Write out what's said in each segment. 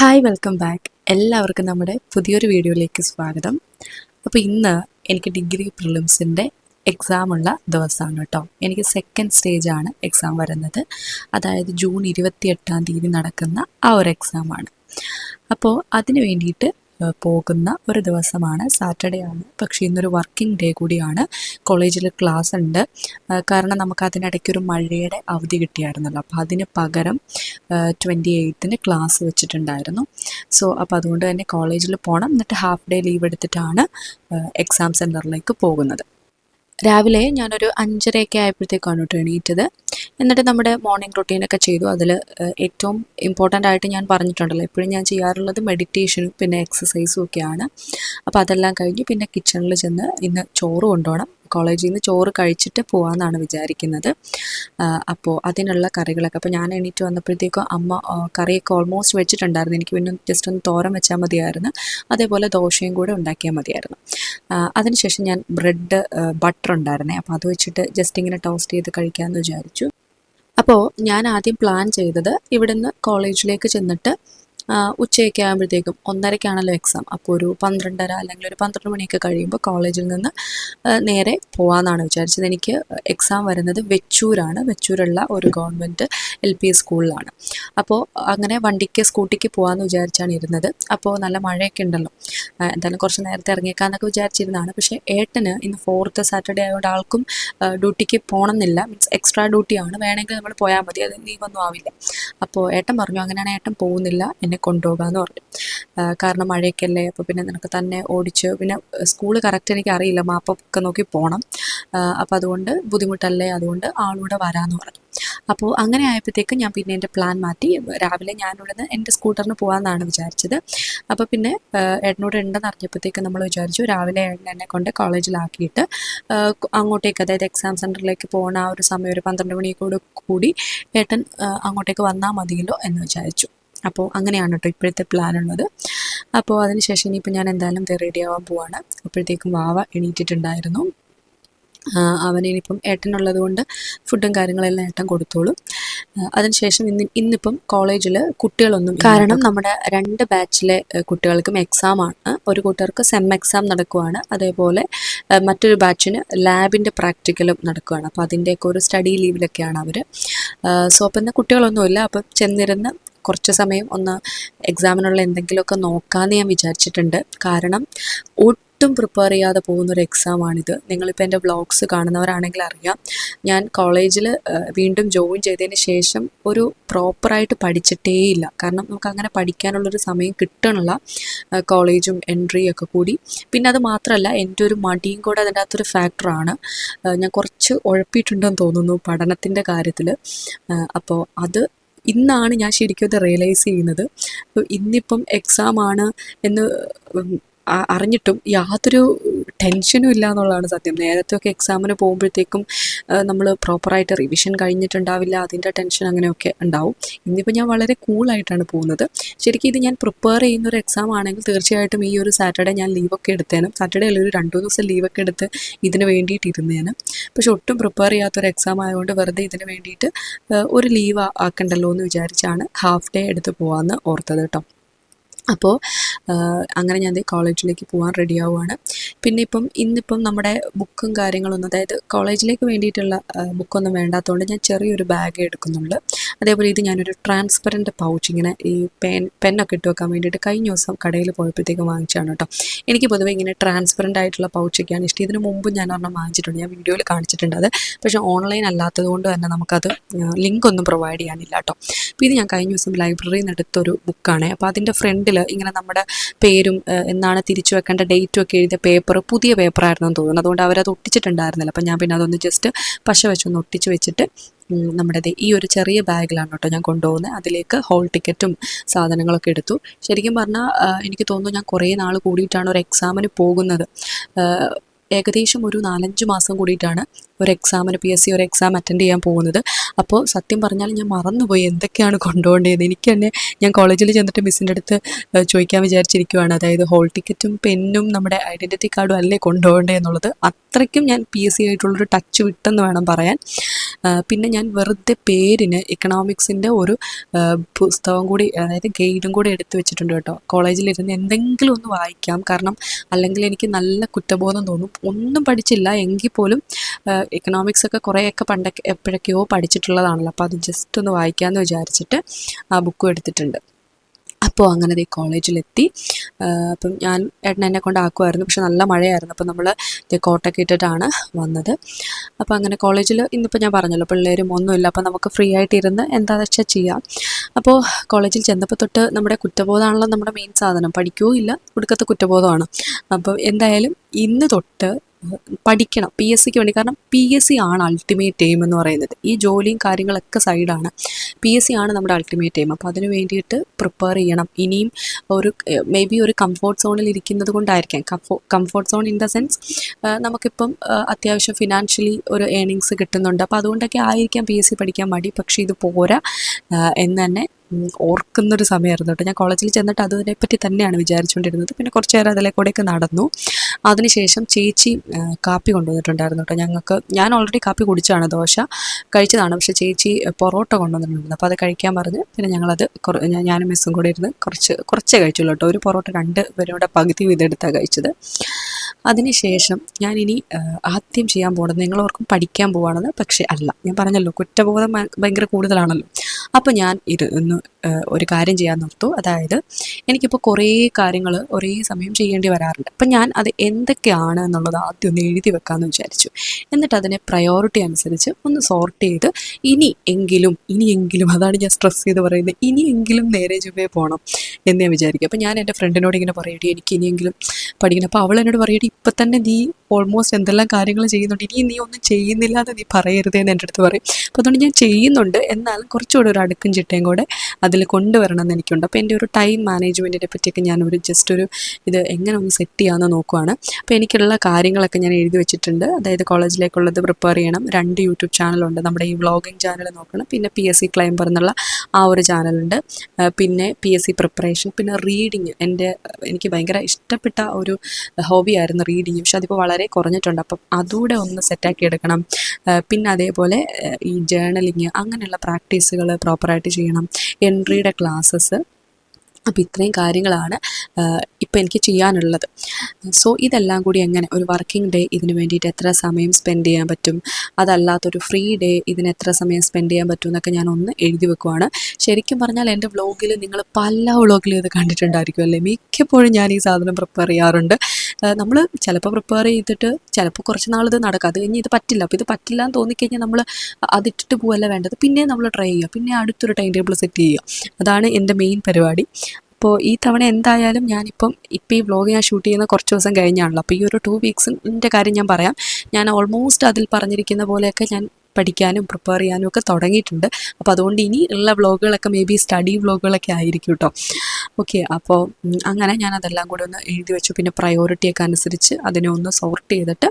Hi welcome back എല്ലാവർക്കും നമ്മുടെ പുതിയൊരു വീഡിയോയിലേക്ക് സ്വാഗതം. അപ്പോൾ ഇന്ന് എനിക്ക് ഡിഗ്രി പ്രിലിംസിന്റെ എക്സാം ഉള്ള ദിവസമാണ് കേട്ടോ. എനിക്ക് സെക്കൻഡ് സ്റ്റേജ് ആണ് എക്സാം വരുന്നത്. അതായത് ജൂൺ ഇരുപത്തി എട്ടാം തീയതി നടക്കുന്ന ആ ഒരു എക്സാമാണ് അപ്പോൾ അതിന് വേണ്ടിയിട്ട് പോകുന്ന ഒരു ദിവസമാണ്. സാറ്റർഡേ ആണ്. പക്ഷേ ഇന്നൊരു വർക്കിംഗ് ഡേ കൂടിയാണ്. കോളേജിൽ ക്ലാസ് ഉണ്ട്. കാരണം നമുക്ക് അതിനിടയ്ക്ക് ഒരു മഴയുടെ അവധി കിട്ടിയായിരുന്നല്ലോ. അപ്പോൾ അതിന് പകരം ട്വന്റി എയ്ത്തിന് ക്ലാസ് വെച്ചിട്ടുണ്ടായിരുന്നു. സോ അപ്പോൾ അതുകൊണ്ട് തന്നെ കോളേജിൽ പോകണം എന്നിട്ട് ഹാഫ് ഡേ ലീവ് എടുത്തിട്ടാണ് എക്സാം സെന്ററിലേക്ക് പോകുന്നത്. രാവിലെ ഞാനൊരു അഞ്ചരയൊക്കെ ആയപ്പോഴത്തേക്കാണ് കേട്ടോ എണീറ്റത്. എന്നിട്ട് നമ്മുടെ മോർണിംഗ് റൊട്ടീനൊക്കെ ചെയ്തു. അതിൽ ഏറ്റവും ഇമ്പോർട്ടന്റ് ആയിട്ട് ഞാൻ പറഞ്ഞിട്ടുണ്ടല്ലോ എപ്പോഴും ഞാൻ ചെയ്യാറുള്ളത് മെഡിറ്റേഷനും പിന്നെ എക്സസൈസും ഒക്കെയാണ്. അപ്പോൾ അതെല്ലാം കഴിഞ്ഞ് പിന്നെ കിച്ചണിൽ ചെന്ന് ഇന്ന് ചോറ് കൊണ്ടുപോകണം. കോളേജിൽ നിന്ന് ചോറ് കഴിച്ചിട്ട് പോകാമെന്നാണ് വിചാരിക്കുന്നത്. അപ്പോൾ അതിനുള്ള കറികളൊക്കെ. അപ്പോൾ ഞാൻ എണീറ്റ് വന്നപ്പോഴത്തേക്കും അമ്മ കറിയൊക്കെ ഓൾമോസ്റ്റ് വെച്ചിട്ടുണ്ടായിരുന്നു. എനിക്ക് പിന്നെ ജസ്റ്റ് ഒന്ന് തോരൻ വെച്ചാൽ മതിയായിരുന്നു. അതേപോലെ ദോശയും കൂടെ ഉണ്ടാക്കിയാൽ മതിയായിരുന്നു. അതിനുശേഷം ഞാൻ ബ്രെഡ് ബട്ടർ ഉണ്ടായിരുന്നേ. അപ്പോൾ അത് വെച്ചിട്ട് ജസ്റ്റ് ഇങ്ങനെ ടോസ്റ്റ് ചെയ്ത് കഴിക്കാമെന്ന് വിചാരിച്ചു. അപ്പോൾ ഞാൻ ആദ്യം പ്ലാൻ ചെയ്തത് ഇവിടുന്ന് കോളേജിലേക്ക് ചെന്നിട്ട് ഉച്ചയൊക്കെ ആകുമ്പോഴത്തേക്കും ഒന്നരയ്ക്കാണല്ലോ എക്സാം അപ്പോൾ ഒരു പന്ത്രണ്ടര അല്ലെങ്കിൽ ഒരു പന്ത്രണ്ട് മണിയൊക്കെ കഴിയുമ്പോൾ കോളേജിൽ നിന്ന് നേരെ പോകാമെന്നാണ് വിചാരിച്ചത്. എനിക്ക് എക്സാം വരുന്നത് വെച്ചൂരാണ്. വെച്ചൂരുള്ള ഒരു ഗവൺമെന്റ് എൽ പി സ്കൂളിലാണ്. അപ്പോൾ അങ്ങനെ വണ്ടിക്ക് സ്കൂട്ടിക്ക് പോകാമെന്ന് വിചാരിച്ചാണ് ഇരുന്നത്. അപ്പോൾ നല്ല മഴയൊക്കെ ഉണ്ടല്ലോ. എന്തായാലും കുറച്ച് നേരത്തെ ഇറങ്ങിയേക്കാന്നൊക്കെ വിചാരിച്ചിരുന്നതാണ്. പക്ഷേ ഏട്ടന് ഇന്ന് ഫോർത്ത് സാറ്റർഡേ ആയതുകൊണ്ട് ആൾക്കും ഡ്യൂട്ടിക്ക് പോകണമെന്നില്ല മീൻസ് എക്സ്ട്രാ ഡ്യൂട്ടിയാണ് വേണമെങ്കിൽ നമ്മൾ പോയാൽ മതി. അത് ലീവൊന്നും ആവില്ല. അപ്പോൾ ഏട്ടൻ പറഞ്ഞു അങ്ങനെയാണ് ഏട്ടൻ പോകുന്നില്ല. എന്നെ കൊണ്ടുപോകാമെന്ന് പറഞ്ഞു. കാരണം മഴയൊക്കെ അല്ലേ അപ്പോൾ പിന്നെ നിനക്ക് തന്നെ ഓടിച്ച് പിന്നെ സ്കൂൾ കറക്റ്റ് എനിക്ക് അറിയില്ല മാപ്പൊക്കെ നോക്കി പോകണം അപ്പോൾ അതുകൊണ്ട് ബുദ്ധിമുട്ടല്ലേ അതുകൊണ്ട് ആളൂടെ വരാമെന്ന് പറഞ്ഞു. അപ്പോൾ അങ്ങനെ ആയപ്പോഴത്തേക്ക് ഞാൻ പിന്നെ എന്റെ പ്ലാൻ മാറ്റി. രാവിലെ ഞാനിവിടുന്ന് എന്റെ സ്കൂട്ടറിന് പോകാമെന്നാണ് വിചാരിച്ചത്. അപ്പോൾ പിന്നെ ഏട്ടനോട് ഉണ്ടെന്ന് അറിഞ്ഞപ്പോഴത്തേക്ക് നമ്മൾ വിചാരിച്ചു രാവിലെ ഏട്ടൻ എന്നെ കൊണ്ട് കോളേജിലാക്കിയിട്ട് അങ്ങോട്ടേക്ക് അതായത് എക്സാം സെന്ററിലേക്ക് പോകുന്ന ആ ഒരു സമയം ഒരു പന്ത്രണ്ട് മണിയോട് കൂടി ഏട്ടൻ അങ്ങോട്ടേക്ക് വന്നാൽ മതിയല്ലോ എന്ന് വിചാരിച്ചു. അപ്പോൾ അങ്ങനെയാണ് കേട്ടോ ഇപ്പോഴത്തെ പ്ലാൻ ഉള്ളത്. അപ്പോൾ അതിനുശേഷം ഇനിയിപ്പോൾ ഞാൻ എന്തായാലും റെഡി ആവാൻ പോവാണ്. അപ്പോഴത്തേക്കും വാവ എണീറ്റിട്ടുണ്ടായിരുന്നു. അവനിപ്പം അവനിനിപ്പം ഏട്ടനുള്ളത് കൊണ്ട് ഫുഡും കാര്യങ്ങളെല്ലാം ഏട്ടൻ കൊടുത്തോളും. അതിനുശേഷം ഇന്ന് ഇന്നിപ്പം കോളേജിൽ കുട്ടികളൊന്നും കാരണം നമ്മുടെ രണ്ട് ബാച്ചിലെ കുട്ടികൾക്കും എക്സാം ആണ്. ഒരു കൂട്ടർക്ക് സെം എക്സാം നടക്കുവാണ്. അതേപോലെ മറ്റൊരു ബാച്ചിന് ലാബിന്റെ പ്രാക്ടിക്കലും നടക്കുകയാണ് അപ്പോൾ അതിന്റെയൊക്കെ ഒരു സ്റ്റഡി ലീവിലൊക്കെയാണ് അവർ സോ അപ്പം കുട്ടികളൊന്നുമില്ല. അപ്പം ചെന്നിരുന്ന് കുറച്ച് സമയം ഒന്ന് എക്സാമിനുള്ള എന്തെങ്കിലുമൊക്കെ നോക്കാമെന്ന് ഞാൻ വിചാരിച്ചിട്ടുണ്ട്. കാരണം ഒട്ടും പ്രിപ്പയർ ചെയ്യാതെ പോകുന്ന ഒരു എക്സാമാണിത് നിങ്ങളിപ്പോൾ എന്റെ വ്ളോഗ്സ് കാണുന്നവരാണെങ്കിൽ അറിയാം. ഞാൻ കോളേജിൽ വീണ്ടും ജോയിൻ ചെയ്തതിന് ശേഷം ഒരു പ്രോപ്പറായിട്ട് പഠിച്ചിട്ടേയില്ല. കാരണം നമുക്ക് അങ്ങനെ പഠിക്കാനുള്ളൊരു സമയം കിട്ടണില്ല. കോളേജും എൻട്രിയും ഒക്കെ കൂടി. പിന്നെ അത് മാത്രമല്ല എന്റെ ഒരു മടിയും കൂടെ അതിന്റെ അകത്തൊരു ഫാക്ടറാണ് ഞാൻ കുറച്ച് ഉഴപ്പിയിട്ടുണ്ടെന്ന് തോന്നുന്നു പഠനത്തിന്റെ കാര്യത്തിൽ അപ്പോൾ അത് ഇന്നാണ് ഞാൻ ശരിക്കും അത് റിയലൈസ് ചെയ്യുന്നത്. ഇന്നിപ്പം എക്സാം ആണ് എന്ന് അറിഞ്ഞിട്ടും യാതൊരു ടെൻഷനും ഇല്ല എന്നുള്ളതാണ് സത്യം. നേരത്തെ ഒക്കെ എക്സാമിന് പോകുമ്പോഴത്തേക്കും നമ്മൾ പ്രോപ്പറായിട്ട് റിവിഷൻ കഴിഞ്ഞിട്ടുണ്ടാവില്ല അതിന്റെ ടെൻഷൻ അങ്ങനെയൊക്കെ ഉണ്ടാവും. ഇന്നിപ്പോൾ ഞാൻ വളരെ കൂളായിട്ടാണ് പോകുന്നത്. ശരിക്കും ഇത് ഞാൻ പ്രിപ്പയർ ചെയ്യുന്ന ഒരു എക്സാം ആണെങ്കിൽ തീർച്ചയായിട്ടും ഈ ഒരു സാറ്റർഡേ ഞാൻ ലീവൊക്കെ എടുത്തേനും. സാറ്റർഡേ അല്ല ഒരു രണ്ടു ദിവസം ലീവൊക്കെ എടുത്ത് ഇതിന് വേണ്ടിയിട്ട് ഇരുന്നേനും പക്ഷെ ഒട്ടും പ്രിപ്പയർ ചെയ്യാത്തൊരു എക്സാം ആയതുകൊണ്ട് വെറുതെ ഇതിന് വേണ്ടിയിട്ട് ഒരു ലീവ് ആക്കണ്ടല്ലോ എന്ന് വിചാരിച്ചാണ് ഹാഫ് ഡേ എടുത്ത് പോകാമെന്ന് ഓർത്തത് കേട്ടോ. അപ്പോൾ അങ്ങനെ ഞാൻ കോളേജിലേക്ക് പോകാൻ റെഡി ആവുകയാണ് പിന്നെ ഇപ്പം ഇന്നിപ്പം നമ്മുടെ ബുക്കും കാര്യങ്ങളൊന്നും അതായത് കോളേജിലേക്ക് വേണ്ടിയിട്ടുള്ള ബുക്കൊന്നും വേണ്ടാത്തതുകൊണ്ട് ഞാൻ ചെറിയൊരു ബാഗ് എടുക്കുന്നുള്ളൂ അതേപോലെ ഇത് ഞാനൊരു ട്രാൻസ്പെറന്റ് പൗച്ച് ഇങ്ങനെ ഈ പെൻ പെന്നൊക്കെ ഇട്ട് വെക്കാൻ വേണ്ടിയിട്ട് കഴിഞ്ഞ ദിവസം കടയിൽ പോയപ്പോഴത്തേക്ക് വാങ്ങിച്ചാണ് കേട്ടോ എനിക്ക് പൊതുവേ ഇങ്ങനെ ട്രാൻസ്പെറന്റ് ആയിട്ടുള്ള പൗച്ചൊക്കെയാണ് ഇഷ്ടം. ഇതിന് മുമ്പ് ഞാൻ ഒരെണ്ണം വാങ്ങിച്ചിട്ടുണ്ട്. ഞാൻ വീഡിയോയിൽ കാണിച്ചിട്ടുണ്ട് അത്. പക്ഷേ ഓൺലൈൻ അല്ലാത്തതുകൊണ്ട് തന്നെ നമുക്കത് ലിങ്ക് ഒന്നും പ്രൊവൈഡ് ചെയ്യാനില്ല കേട്ടോ അപ്പോൾ ഇത് ഞാൻ കഴിഞ്ഞ ദിവസം ലൈബ്രറിയിൽ നിന്ന് എടുത്തൊരു ബുക്കാണ് അപ്പോൾ അതിന്റെ ഫ്രണ്ടിൽ ഇങ്ങനെ നമ്മുടെ പേരും എന്നാണ് തിരിച്ചു വെക്കേണ്ട ഡേറ്റും ഒക്കെ എഴുതിയ പേപ്പർ പുതിയ പേപ്പറായിരുന്നു തോന്നുന്നു. അതുകൊണ്ട് അവരത് ഒട്ടിച്ചിട്ടുണ്ടായിരുന്നില്ല. അപ്പം ഞാൻ പിന്നെ അതൊന്ന് ജസ്റ്റ് പശ വെച്ചൊന്ന് ഒട്ടിച്ച് വെച്ചിട്ട് നമ്മുടെ ഈ ഒരു ചെറിയ ബാഗിലാണ് കേട്ടോ ഞാൻ കൊണ്ടുപോകുന്നത്. അതിലേക്ക് ഹോൾ ടിക്കറ്റും സാധനങ്ങളൊക്കെ എടുത്തു. ശരിക്കും പറഞ്ഞാൽ എനിക്ക് തോന്നുന്നു ഞാൻ കുറേ നാൾ കൂടിയിട്ടാണ് ഒരു എക്സാമിന് പോകുന്നത്. ഏകദേശം ഒരു നാലഞ്ച് മാസം കൂടിയിട്ടാണ് ഒരു എക്സാമിന് പി എസ് സി ഒരു എക്സാം അറ്റൻഡ് ചെയ്യാൻ പോകുന്നത്. അപ്പോൾ സത്യം പറഞ്ഞാൽ ഞാൻ മറന്നുപോയി എന്തൊക്കെയാണ് കൊണ്ടുപോകേണ്ടത് എനിക്ക് തന്നെ ഞാൻ കോളേജിൽ ചെന്നിട്ട് മിസ്സിന്റെ അടുത്ത് ചോദിക്കാൻ വിചാരിച്ചിരിക്കുവാണ്. അതായത് ഹോൾ ടിക്കറ്റും പെന്നും നമ്മുടെ ഐഡന്റിറ്റി കാർഡും അല്ലേ കൊണ്ടുപോകേണ്ടത് എന്നുള്ളത്. അത്രയ്ക്കും ഞാൻ പി എസ് സി ആയിട്ടുള്ളൊരു ടച്ച് വിട്ടെന്ന് വേണം പറയാൻ. പിന്നെ ഞാൻ വെറുതെ പേരിന് ഇക്കണോമിക്സിന്റെ ഒരു പുസ്തകം കൂടി അതായത് ഗൈഡും കൂടി എടുത്തു വെച്ചിട്ടുണ്ട് കേട്ടോ. കോളേജിലിരുന്ന് എന്തെങ്കിലും ഒന്ന് വായിക്കാം. കാരണം അല്ലെങ്കിൽ എനിക്ക് നല്ല കുറ്റബോധം തോന്നും. ഒന്നും പഠിച്ചില്ല. എങ്കിൽ പോലും എക്കണോമിക്സ് ഒക്കെ കുറേയൊക്കെ പണ്ടൊക്കെ എപ്പോഴൊക്കെയോ പഠിച്ചിട്ടുള്ളതാണല്ലോ. അപ്പോൾ അത് ജസ്റ്റ് ഒന്ന് വായിക്കാമെന്ന് വിചാരിച്ചിട്ട് ആ ബുക്കും എടുത്തിട്ടുണ്ട്. അപ്പോൾ അങ്ങനെ ദേ കോളേജിലെത്തി. അപ്പം ഞാൻ ഏട്ടൻ എന്നെ കൊണ്ട് ആക്കുമായിരുന്നു പക്ഷെ നല്ല മഴയായിരുന്നു. അപ്പോൾ നമ്മൾ കോട്ടൊക്കെ ഇട്ടിട്ടാണ് വന്നത്. അപ്പോൾ അങ്ങനെ കോളേജിൽ ഇന്നിപ്പോൾ ഞാൻ പറഞ്ഞല്ലോ പിള്ളേരും ഒന്നുമില്ല. അപ്പോൾ നമുക്ക് ഫ്രീ ആയിട്ടിരുന്ന് എന്താണെന്ന് വെച്ചാൽ ചെയ്യാം. അപ്പോൾ കോളേജിൽ ചെന്നപ്പോൾ തൊട്ട് നമ്മുടെ കുറ്റബോധമാണല്ലോ നമ്മുടെ മെയിൻ സാധനം. പഠിക്കുകയോ ഇല്ല ഒടുക്കത്തെ കുറ്റബോധമാണ്. അപ്പോൾ എന്തായാലും ഇന്ന് തൊട്ട് പഠിക്കണം പി എസ് സിക്ക് വേണ്ടി. കാരണം പി എസ് സി ആണ് അൾട്ടിമേറ്റ് എയിം എന്ന് പറയുന്നത്. ഈ ജോലിയും കാര്യങ്ങളൊക്കെ സൈഡാണ് പി എസ് സി ആണ് നമ്മുടെ അൾട്ടിമേറ്റ് എയിം അപ്പോൾ അതിന് വേണ്ടിയിട്ട് പ്രിപ്പയർ ചെയ്യണം. ഇനിയും ഒരു മേ ബി ഒരു കംഫോർട്ട് സോണിൽ ഇരിക്കുന്നത് കൊണ്ടായിരിക്കാം. കംഫോ comfort zone in the sense നമുക്കിപ്പം അത്യാവശ്യം ഫിനാൻഷ്യലി ഒരു ഏണിങ്സ് കിട്ടുന്നുണ്ട്. അപ്പോൾ അതുകൊണ്ടൊക്കെ ആയിരിക്കാം പി എസ് സി പഠിക്കാൻ മടി. പക്ഷേ ഇത് പോരാ എന്ന് തന്നെ ഓർക്കുന്നൊരു സമയമായിരുന്നു കേട്ടോ. ഞാൻ കോളേജിൽ ചെന്നിട്ട് അതിനെപ്പറ്റി തന്നെയാണ് വിചാരിച്ചുകൊണ്ടിരുന്നത്. പിന്നെ കുറച്ച് നേരം അതിലെ കൂടെയൊക്കെ നടന്നു. അതിനുശേഷം ചേച്ചി കാപ്പി കൊണ്ടുവന്നിട്ടുണ്ടായിരുന്നു കേട്ടോ. ഞങ്ങൾക്ക് ഞാൻ ഓൾറെഡി കാപ്പി കുടിച്ചാണ് ദോശ. കഴിച്ചതാണ്. പക്ഷേ ചേച്ചി പൊറോട്ട കൊണ്ടുവന്നിട്ടുണ്ട് അപ്പോൾ അത് കഴിക്കാൻ പറഞ്ഞ് പിന്നെ ഞങ്ങളത് ഞാനും മിസ്സും കൂടെ ഇരുന്ന് കുറച്ച് കുറച്ചേ കഴിച്ചുള്ളൂ കേട്ടോ. ഒരു പൊറോട്ട രണ്ട് പേരുടെ പകുതി വീതം എടുത്താണ് കഴിച്ചത്. അതിനുശേഷം ഞാനിനി ആദ്യം ചെയ്യാൻ പോകുന്നത് നിങ്ങളോർക്കും പഠിക്കാൻ പോവാണെന്ന് പക്ഷേ അല്ല. ഞാൻ പറഞ്ഞല്ലോ കുറ്റബോധം ഭയങ്കര കൂടുതലാണല്ലോ. അപ്പോൾ ഞാൻ ഇത് ഒന്ന് ഒരു കാര്യം ചെയ്യാൻ നിർത്തു. അതായത് എനിക്കിപ്പോൾ കുറേ കാര്യങ്ങൾ ഒരേ സമയം ചെയ്യേണ്ടി വരാറുണ്ട്. അപ്പം ഞാൻ അത് എന്തൊക്കെയാണ് എന്നുള്ളത് ആദ്യം ഒന്ന് എഴുതി വെക്കാമെന്ന് വിചാരിച്ചു. എന്നിട്ട് അതിനെ പ്രയോറിറ്റി അനുസരിച്ച് ഒന്ന് സോർട്ട് ചെയ്ത് ഇനി എങ്കിലും ഇനിയെങ്കിലും അതാണ് ഞാൻ സ്ട്രെസ് ചെയ്ത് പറയുന്നത് ഇനിയെങ്കിലും നേരെ ചുവേ പോകണം എന്ന് ഞാൻ വിചാരിക്കും. അപ്പം ഞാൻ എന്റെ ഫ്രണ്ടിനോട് ഇങ്ങനെ പറയട്ടെ എനിക്ക് ഇനിയെങ്കിലും പഠിക്കണം. അപ്പോൾ അവൾ എന്നോട് പറയട്ടെ ഇപ്പം തന്നെ നീ ഓൾമോസ്റ്റ് എന്തെല്ലാം കാര്യങ്ങൾ ചെയ്യുന്നുണ്ട് ഇനി നീ ഒന്നും ചെയ്യുന്നില്ല എന്ന് നീ പറയരുതേ എന്ന് എന്റെ അടുത്ത് പറയും. അപ്പോൾ അതുകൊണ്ട് ഞാൻ ചെയ്യുന്നുണ്ട്. എന്നാലും കുറച്ചുകൂടെ ഒരു അടുക്കും ചിട്ടയും കൂടെ അതിൽ കൊണ്ടുവരണം എന്ന് എനിക്കുണ്ട്. അപ്പോൾ എന്റെ ഒരു ടൈം മാനേജ്മെന്റിനെ പറ്റിയൊക്കെ ഞാൻ ഒരു ജസ്റ്റ് ഒരു ഇത് എങ്ങനെ ഒന്ന് സെറ്റ് ചെയ്യാമെന്ന് നോക്കുവാണ്. അപ്പോൾ എനിക്കുള്ള കാര്യങ്ങളൊക്കെ ഞാൻ എഴുതി വെച്ചിട്ടുണ്ട്. അതായത് കോളേജിലേക്കുള്ളത് പ്രിപ്പയർ ചെയ്യണം. രണ്ട് യൂട്യൂബ് ചാനലുണ്ട്. നമ്മുടെ ഈ വ്ളോഗിങ് ചാനൽ നോക്കണം. പിന്നെ പി എസ് സി ക്ലൈംബർ എന്നുള്ള ആ ഒരു ചാനലുണ്ട്. പിന്നെ പി എസ് സി പ്രിപ്പറേഷൻ പിന്നെ റീഡിങ് എന്റെ എനിക്ക് ഭയങ്കര ഇഷ്ടപ്പെട്ട ഒരു ഹോബി ആയിരുന്നു റീഡിങ് പക്ഷെ അതിപ്പോൾ വളരെ കുറഞ്ഞിട്ടുണ്ട്. അപ്പം അതുകൂടെ ഒന്ന് സെറ്റാക്കി എടുക്കണം. പിന്നെ അതേപോലെ ഈ ജേണലിങ് അങ്ങനെയുള്ള പ്രാക്ടീസുകൾ പ്രോപ്പറായിട്ട് ചെയ്യണം. എൻട്രിയുടെ ക്ലാസ്സസ് അപ്പോൾ ഇത്രയും കാര്യങ്ങളാണ് ഇപ്പം എനിക്ക് ചെയ്യാനുള്ളത്. സോ ഇതെല്ലാം കൂടി എങ്ങനെ? ഒരു വർക്കിംഗ് ഡേ ഇതിന് വേണ്ടിയിട്ട് എത്ര സമയം സ്പെൻഡ് ചെയ്യാൻ പറ്റും? അതല്ലാത്തൊരു ഫ്രീ ഡേ ഇതിന് എത്ര സമയം സ്പെൻഡ് ചെയ്യാൻ പറ്റും എന്നൊക്കെ ഞാൻ ഒന്ന് എഴുതി വെക്കുവാണ്. ശരിക്കും പറഞ്ഞാൽ എന്റെ വ്ളോഗിൽ നിങ്ങൾ പല വ്ളോഗിലും ഇത് കണ്ടിട്ടുണ്ടായിരിക്കും അല്ലേ? മിക്കപ്പോഴും ഞാൻ ഈ സാധനം പ്രിപ്പയർ ചെയ്യാറുണ്ട്. നമ്മൾ ചിലപ്പോൾ പ്രിപ്പയർ ചെയ്തിട്ട് ചിലപ്പോൾ കുറച്ച് നാൾ ഇത് നടക്കും. അത് കഴിഞ്ഞ് ഇത് പറ്റില്ല. അപ്പോൾ ഇത് പറ്റില്ല എന്ന് തോന്നിക്കഴിഞ്ഞാൽ നമ്മൾ അതിട്ടിട്ട് പോവല്ല വേണ്ടത്. പിന്നെ നമ്മൾ ട്രൈ ചെയ്യുക. പിന്നെ അടുത്തൊരു ടൈം ടേബിൾ സെറ്റ് ചെയ്യുക. അതാണ് എന്റെ മെയിൻ പരിപാടി. അപ്പോൾ ഈ തവണ എന്തായാലും ഞാനിപ്പം ഇപ്പം ഈ വ്ളോഗ് ഞാൻ ഷൂട്ട് ചെയ്യുന്ന കുറച്ച് ദിവസം കഴിഞ്ഞാണല്ലോ. അപ്പോൾ ഈ ഒരു ടു വീക്സിന്റെ കാര്യം ഞാൻ പറയാം. ഞാൻ ഓൾമോസ്റ്റ് അതിൽ പറഞ്ഞിരിക്കുന്ന പോലെയൊക്കെ ഞാൻ പഠിക്കാനും പ്രിപ്പയർ ചെയ്യാനും ഒക്കെ തുടങ്ങിയിട്ടുണ്ട്. അപ്പോൾ അതുകൊണ്ട് ഇനി ഉള്ള വ്ളോഗുകളൊക്കെ മേ ബി സ്റ്റഡി വ്ളോഗുകളൊക്കെ ആയിരിക്കും കേട്ടോ ഓക്കെ അപ്പോൾ അങ്ങനെ ഞാൻ അതെല്ലാം കൂടെ ഒന്ന് എഴുതി വെച്ചു. പിന്നെ പ്രയോറിറ്റിയൊക്കെ അനുസരിച്ച് അതിനെ ഒന്ന് സോർട്ട് ചെയ്തിട്ട്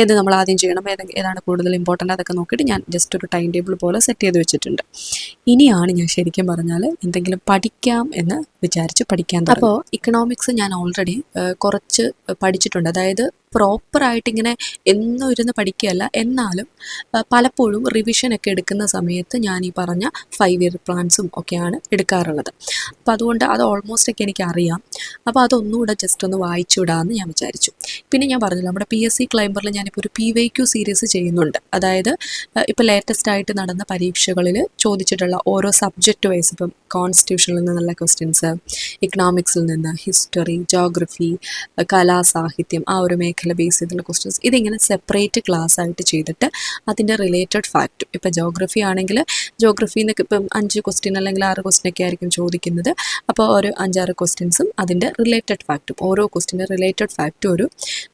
ഏത് നമ്മൾ ആദ്യം ചെയ്യണം ഏത് ഏതാണ് കൂടുതൽ ഇമ്പോർട്ടന്റ് അതൊക്കെ നോക്കിയിട്ട് ഞാൻ ജസ്റ്റ് ഒരു ടൈം ടേബിൾ പോലെ സെറ്റ് ചെയ്ത് വെച്ചിട്ടുണ്ട്. ഇനിയാണ് ഞാൻ ശരിക്കും പറഞ്ഞാൽ എന്തെങ്കിലും പഠിക്കാം എന്ന് വിചാരിച്ച് പഠിക്കാൻ അപ്പോൾ ഇക്കണോമിക്സ് ഞാൻ ഓൾറെഡി കുറച്ച് പഠിച്ചിട്ടുണ്ട്. അതായത് പ്രോപ്പറായിട്ട് ഇങ്ങനെ എന്നും ഇരുന്ന് പഠിക്കുകയല്ല. എന്നാലും പലപ്പോഴും റിവിഷൻ ഒക്കെ എടുക്കുന്ന സമയത്ത് ഞാൻ ഈ പറഞ്ഞ ഫൈവ് ഇയർ പ്ലാൻസും ഒക്കെയാണ് എടുക്കാറുള്ളത്. അപ്പോൾ അതുകൊണ്ട് അത് ഓൾമോസ്റ്റ് ഒക്കെ എനിക്ക് അറിയാം അപ്പോൾ അതൊന്നുകൂടെ ജസ്റ്റ് ഒന്ന് വായിച്ചു വിടാമെന്ന് ഞാൻ വിചാരിച്ചു. പിന്നെ ഞാൻ പറഞ്ഞല്ലോ നമ്മുടെ പി എസ് സി ക്ലൈംബറിൽ ഞാനിപ്പോൾ ഒരു പി വൈ ക്യു സീരീസ് ചെയ്യുന്നുണ്ട്. അതായത് ഇപ്പോൾ ലേറ്റസ്റ്റ് ആയിട്ട് നടന്ന പരീക്ഷകളിൽ ചോദിച്ചിട്ടുള്ള ഓരോ സബ്ജക്റ്റ് വൈസ് ഇപ്പം കോൺസ്റ്റിറ്റ്യൂഷനിൽ നിന്നുള്ള ക്വസ്റ്റ്യൻസ് ഇക്കണോമിക്സിൽ നിന്ന് ഹിസ്റ്ററി ജോഗ്രഫി കലാ സാഹിത്യം ആ ഒരു മേഖല ബേസ് ചെയ്തുള്ള ക്വസ്റ്റ്യൻസ് ഇതിങ്ങനെ സെപ്പറേറ്റ് ക്ലാസ് ആയിട്ട് ചെയ്തിട്ട് അതിന്റെ റിലേറ്റഡ് ഫാക്റ്റും ഇപ്പം ജോഗ്രഫി ആണെങ്കിൽ ജോഗ്രഫിയിൽ നിന്നൊക്കെ ഇപ്പം അഞ്ച് ക്വസ്റ്റ്യൻ അല്ലെങ്കിൽ ആറ് ക്വസ്റ്റ്യൻ ഒക്കെ ആയിരിക്കും ചോദിക്കുന്നത്. അപ്പോൾ ഒരു അഞ്ചാറ് ക്വസ്റ്റ്യൻസും അതിന്റെ റിലേറ്റഡ് ഫാക്റ്റും ഓരോ ക്വസ്റ്റ്യന്റെ റിലേറ്റഡ് ഫാക്റ്റും ഒരു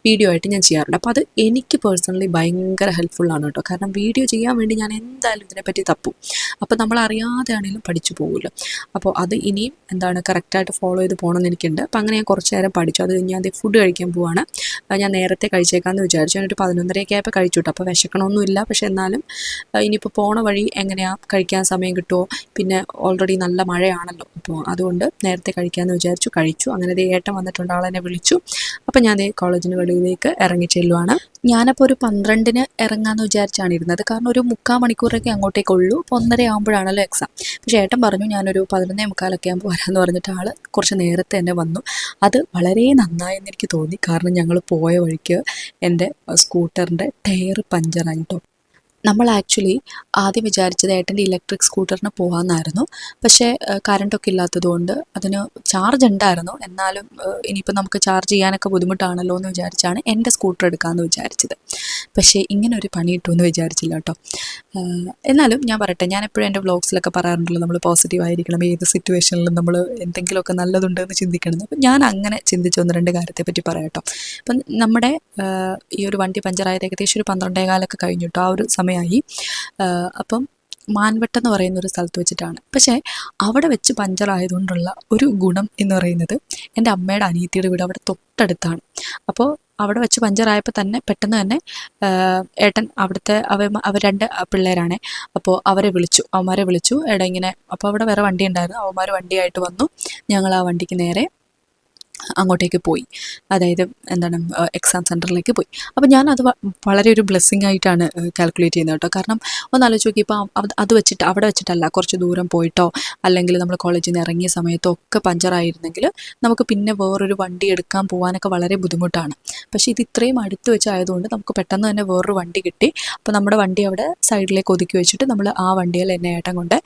വീഡിയോ ആയിട്ട് ഞാൻ ചെയ്യാറുണ്ട്. അപ്പോൾ അത് എനിക്ക് പേഴ്സണലി ഭയങ്കര ഹെൽപ്ഫുള്ളാണ് കേട്ടോ. കാരണം വീഡിയോ ചെയ്യാൻ വേണ്ടി ഞാൻ എന്തായാലും ഇതിനെപ്പറ്റി തപ്പും. അപ്പോൾ നമ്മൾ അറിയാതെ ആണെങ്കിലും പഠിച്ചു പോകുമല്ലോ അപ്പോൾ അത് ഇനിയും എന്താണ് കറക്റ്റായിട്ട് ഫോളോ ചെയ്ത് പോകണമെന്ന് എനിക്കുണ്ട്. അപ്പോൾ അങ്ങനെ ഞാൻ കുറച്ച് നേരം പഠിച്ചു. അത് കഴിഞ്ഞ് ഞാൻ ഫുഡ് കഴിക്കാൻ പോവാണ്. ഞാൻ നേരത്തെ കഴിച്ചേക്കാമെന്ന് വിചാരിച്ചു. ഞാനൊരു പതിനൊന്നരയൊക്കെ ആയപ്പോൾ കഴിച്ചു കേട്ടോ അപ്പോൾ വിശക്കണമൊന്നുമില്ല പക്ഷേ എന്നാലും ഇനിയിപ്പോൾ പോണ വഴി എങ്ങനെയാണ് കഴിക്കാൻ സമയം കിട്ടുമോ പിന്നെ ഓൾറെഡി നല്ല മഴയാണല്ലോ. അപ്പോൾ അതുകൊണ്ട് നേരത്തെ കഴിക്കാമെന്ന് വിചാരിച്ചു കഴിച്ചു. അങ്ങനെ ദേ ഏട്ടൻ വന്നിട്ടുണ്ട് ആളെന്നെ വിളിച്ചു. അപ്പം ഞാൻ കോളേജിന് വെളിയിലേക്ക് ഇറങ്ങി ചെല്ലുവാണ്. ഞാനപ്പോൾ ഒരു പന്ത്രണ്ടിന് ഇറങ്ങാമെന്ന് വിചാരിച്ചാണ് ഇരുന്നത്. കാരണം ഒരു മുക്കാൽ മണിക്കൂറൊക്കെ അങ്ങോട്ടേക്ക് ഉള്ളൂ. അപ്പോൾ ഒന്നര ആകുമ്പോഴാണല്ലോ എക്സാം പക്ഷേ ഏട്ടൻ പറഞ്ഞു ഞാനൊരു പതിനൊന്നേ മുക്കാലൊക്കെ ആകുമ്പോൾ വരാമെന്ന് പറഞ്ഞിട്ട് ആൾ കുറച്ച് നേരത്തെ തന്നെ വന്നു. അത് വളരെ നന്നായെന്ന് എനിക്ക് തോന്നി. കാരണം ഞങ്ങൾ പോയ വഴിക്ക് എന്റെ സ്കൂട്ടറിന്റെ ടയർ പഞ്ചറായി കേട്ടോ നമ്മൾ ആക്ച്വലി ആദ്യം വിചാരിച്ചത് ഏട്ടന്റെ ഇലക്ട്രിക് സ്കൂട്ടറിന് പോകാമെന്നായിരുന്നു പക്ഷേ കറണ്ടൊക്കെ ഇല്ലാത്തതുകൊണ്ട് അതിന് ചാർജ് ഉണ്ടായിരുന്നു. എന്നാലും ഇനിയിപ്പോൾ നമുക്ക് ചാർജ് ചെയ്യാനൊക്കെ ബുദ്ധിമുട്ടാണല്ലോ എന്ന് വിചാരിച്ചാണ് എന്റെ സ്കൂട്ടർ എടുക്കാമെന്ന് വിചാരിച്ചത്. പക്ഷേ ഇങ്ങനെ ഒരു പണി കിട്ടുമെന്ന് വിചാരിച്ചില്ല കേട്ടോ. എന്നാലും ഞാൻ പറയട്ടെ ഞാൻ എപ്പോഴും എന്റെ വ്ളോഗ്സിലൊക്കെ പറയാറുണ്ടല്ലോ നമ്മൾ പോസിറ്റീവ് ആയിരിക്കണം ഏത് സിറ്റുവേഷനിലും നമ്മൾ എന്തെങ്കിലുമൊക്കെ നല്ലതുണ്ടെന്ന് ചിന്തിക്കണം അപ്പം ഞാൻ അങ്ങനെ ചിന്തിച്ച ഒന്ന് രണ്ട് കാര്യത്തെ പറ്റി പറയാം കേട്ടോ. അപ്പം നമ്മുടെ ഈ ഒരു വണ്ടി പഞ്ചറായത് ഏകദേശം ഒരു പന്ത്രണ്ടേ കാലൊക്കെ കഴിഞ്ഞു കേട്ടോ ആ ഒരു സമയമായി. അപ്പം മാൻവട്ടം എന്ന് പറയുന്ന ഒരു സ്ഥലത്ത് വെച്ചിട്ടാണ്. പക്ഷേ അവിടെ വെച്ച് പഞ്ചറായതുകൊണ്ടുള്ള ഒരു ഗുണം എന്ന് പറയുന്നത് എന്റെ അമ്മയുടെ അനിയത്തിയുടെ വീട് അവിടെ തൊട്ടടുത്താണ്. അപ്പോൾ അവിടെ വെച്ച് പഞ്ചറായപ്പോൾ തന്നെ പെട്ടെന്ന് തന്നെ ഏട്ടൻ അവിടുത്തെ അവ അവർ രണ്ട് പിള്ളേരാണ്. അപ്പോൾ അവരെ വിളിച്ചു. അവന്മാരെ വിളിച്ചു. എടാ ഇങ്ങനെ അപ്പോൾ അവിടെ വേറെ വണ്ടി ഉണ്ടായിരുന്നു. അവന്മാർ വണ്ടിയായിട്ട് വന്നു. ഞങ്ങൾ ആ വണ്ടിക്ക് നേരെ അങ്ങോട്ടേക്ക് പോയി. അതായത് എന്താണ് എക്സാം സെന്ററിലേക്ക് പോയി. അപ്പോൾ ഞാൻ അത് വളരെ ഒരു ബ്ലെസ്സിങ് ആയിട്ടാണ് കാൽക്കുലേറ്റ് ചെയ്യുന്നത് കേട്ടോ. കാരണം ഒന്ന് ആലോചിച്ച് നോക്കി ഇപ്പോൾ അത് വെച്ചിട്ട് അവിടെ വെച്ചിട്ടല്ല കുറച്ച് ദൂരം പോയിട്ടോ അല്ലെങ്കിൽ നമ്മൾ കോളേജിൽ നിന്ന് ഇറങ്ങിയ സമയത്തോ ഒക്കെ പഞ്ചറായിരുന്നെങ്കിൽ നമുക്ക് പിന്നെ വേറൊരു വണ്ടി എടുക്കാൻ പോകാനൊക്കെ വളരെ ബുദ്ധിമുട്ടാണ്. പക്ഷേ ഇത് ഇത്രയും അടുത്ത് വെച്ചായതുകൊണ്ട് നമുക്ക് പെട്ടെന്ന് തന്നെ വേറൊരു വണ്ടി കിട്ടി. അപ്പോൾ നമ്മുടെ വണ്ടി അവിടെ സൈഡിലേക്ക് ഒതുക്കി വെച്ചിട്ട് നമ്മൾ ആ വണ്ടിയിൽ എന്നെ ഏട്ടം കൊണ്ട്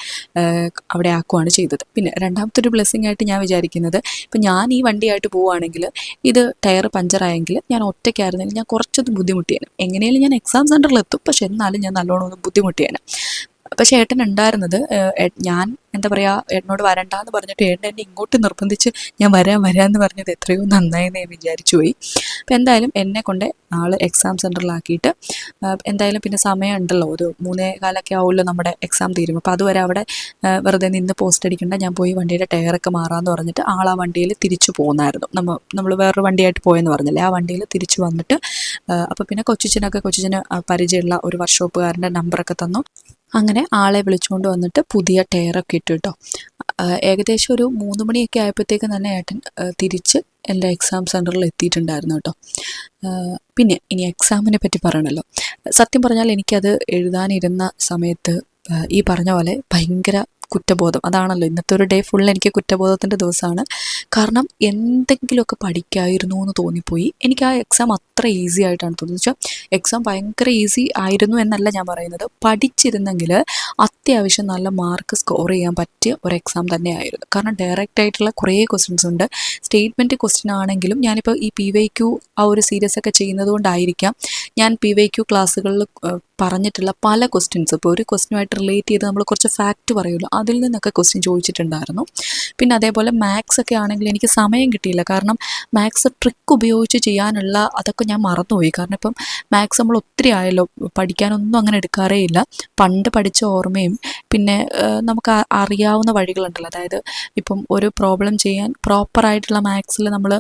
അവിടെ ആക്കുവാണ് ചെയ്തത്. പിന്നെ രണ്ടാമത്തെ ഒരു ബ്ലെസ്സിങ് ആയിട്ട് ഞാൻ വിചാരിക്കുന്നത് ഇപ്പം ഞാൻ ഈ വണ്ടിയായിട്ട് പോവുകയാണെങ്കിൽ ഇത് ടയർ പഞ്ചറായെങ്കിൽ ഞാൻ ഒറ്റയ്ക്കായിരുന്നെങ്കിൽ ഞാൻ കുറച്ചൊന്ന് ബുദ്ധിമുട്ടിയേനെ. എങ്ങനെയാലും ഞാൻ എക്സാം സെന്ററിൽ എത്തും. പക്ഷെ എന്നാലും ഞാൻ നല്ലോണം ഒന്ന് ബുദ്ധിമുട്ടിയേനെ. പക്ഷേ ചേട്ടൻ ഉണ്ടായിരുന്നത് ഞാൻ എന്താ പറയുക എന്നോട് വരണ്ടെന്ന് പറഞ്ഞിട്ട് ഏട്ടൻ എന്നെ ഇങ്ങോട്ട് നിർബന്ധിച്ച് ഞാൻ വരാൻ വരാമെന്ന് പറഞ്ഞത് എത്രയോ നന്നായെന്ന് ഞാൻ വിചാരിച്ചു പോയി. അപ്പോൾ എന്തായാലും എന്നെ കൊണ്ട് ആൾ എക്സാം സെന്ററിലാക്കിയിട്ട് എന്തായാലും പിന്നെ സമയം ഉണ്ടല്ലോ ഒരു മൂന്നേ കാലൊക്കെ ആവുമല്ലോ നമ്മുടെ എക്സാം തീരും അപ്പോൾ അതുവരെ അവിടെ വെറുതെ നിന്ന് പോസ്റ്റ് അടിക്കണ്ട ഞാൻ പോയി വണ്ടിയുടെ ടയറൊക്കെ മാറാമെന്ന് പറഞ്ഞിട്ട് ആൾ ആ വണ്ടിയിൽ തിരിച്ചു പോകുന്നായിരുന്നു നമ്മൾ നമ്മൾ വേറൊരു വണ്ടിയായിട്ട് പോയെന്ന് പറഞ്ഞില്ലേ ആ വണ്ടിയിൽ തിരിച്ചു വന്നിട്ട് അപ്പോൾ പിന്നെ കൊച്ചിച്ചനൊക്കെ കൊച്ചിച്ചന് പരിചയമുള്ള ഒരു വർക്ക്ഷോപ്പുകാരന്റെ നമ്പറൊക്കെ തന്നു. അങ്ങനെ ആളെ വിളിച്ചുകൊണ്ട് വന്നിട്ട് പുതിയ ടയറൊക്കെ ഇട്ടു കേട്ടോ ഏകദേശം ഒരു മൂന്ന് മണിയൊക്കെ ആയപ്പോഴത്തേക്കും തന്നെ ഏട്ടൻ തിരിച്ച് എന്റെ എക്സാം സെന്ററിൽ എത്തിയിട്ടുണ്ടായിരുന്നു കേട്ടോ പിന്നെ ഇനി എക്സാമിനെ പറ്റി പറയണല്ലോ. സത്യം പറഞ്ഞാൽ എനിക്കത് എഴുതാനിരുന്ന സമയത്ത് ഈ പറഞ്ഞ പോലെ ഭയങ്കര കുറ്റബോധം. അതാണല്ലോ ഇന്നത്തെ ഒരു ഡേ ഫുൾ എനിക്ക് കുറ്റബോധത്തിന്റെ ദിവസമാണ്. കാരണം എന്തെങ്കിലുമൊക്കെ പഠിക്കായിരുന്നു എന്ന് തോന്നിപ്പോയി. എനിക്ക് ആ എക്സാം അത്ര ഈസി ആയിട്ടാണ് തോന്നുന്നത് വെച്ചാൽ എക്സാം ഭയങ്കര ഈസി ആയിരുന്നു എന്നല്ല ഞാൻ പറയുന്നത്. പഠിച്ചിരുന്നെങ്കിൽ അത്യാവശ്യം നല്ല മാർക്ക് സ്കോർ ചെയ്യാൻ പറ്റിയ ഒരു എക്സാം തന്നെയായിരുന്നു. കാരണം ഡയറക്റ്റ് ആയിട്ടുള്ള കുറേ ക്വസ്റ്റ്യൻസ് ഉണ്ട്. സ്റ്റേറ്റ്മെന്റ് ക്വസ്റ്റ്യൻ ആണെങ്കിലും ഞാനിപ്പോൾ ഈ പി വൈ ക്യു ആ ഒരു സീരിയസ് ഒക്കെ ചെയ്യുന്നത് കൊണ്ടായിരിക്കാം ഞാൻ പി വൈ ക്യു ക്ലാസ്സുകളിൽ പറഞ്ഞിട്ടുള്ള പല ക്വസ്റ്റ്യൻസ് ഇപ്പോൾ ഒരു ക്വസ്റ്റ്യനുമായിട്ട് റിലേറ്റ് ചെയ്ത് നമ്മൾ കുറച്ച് ഫാക്റ്റ് പറയുമല്ലോ അതിൽ നിന്നൊക്കെ ക്വസ്റ്റ്യൻ ചോദിച്ചിട്ടുണ്ടായിരുന്നു. പിന്നെ അതേപോലെ മാത്സ് ഒക്കെ ആണെങ്കിൽ എനിക്ക് സമയം കിട്ടിയില്ല. കാരണം മാത്സ് ട്രിക്ക് ഉപയോഗിച്ച് ചെയ്യാനുള്ള അതൊക്കെ ഞാൻ മറന്നുപോയി. കാരണം ഇപ്പം മാത്സ് നമ്മൾ ഒത്തിരി ആയല്ലോ പഠിക്കാനൊന്നും അങ്ങനെ എടുക്കാറേ ഇല്ല. പണ്ട് പഠിച്ച ഓർമ്മയും പിന്നെ നമുക്ക് അറിയാവുന്ന വഴികളുണ്ടല്ലോ. അതായത് ഇപ്പം ഒരു പ്രോബ്ലം ചെയ്യാൻ പ്രോപ്പറായിട്ടുള്ള മാത്സിൽ നമ്മൾ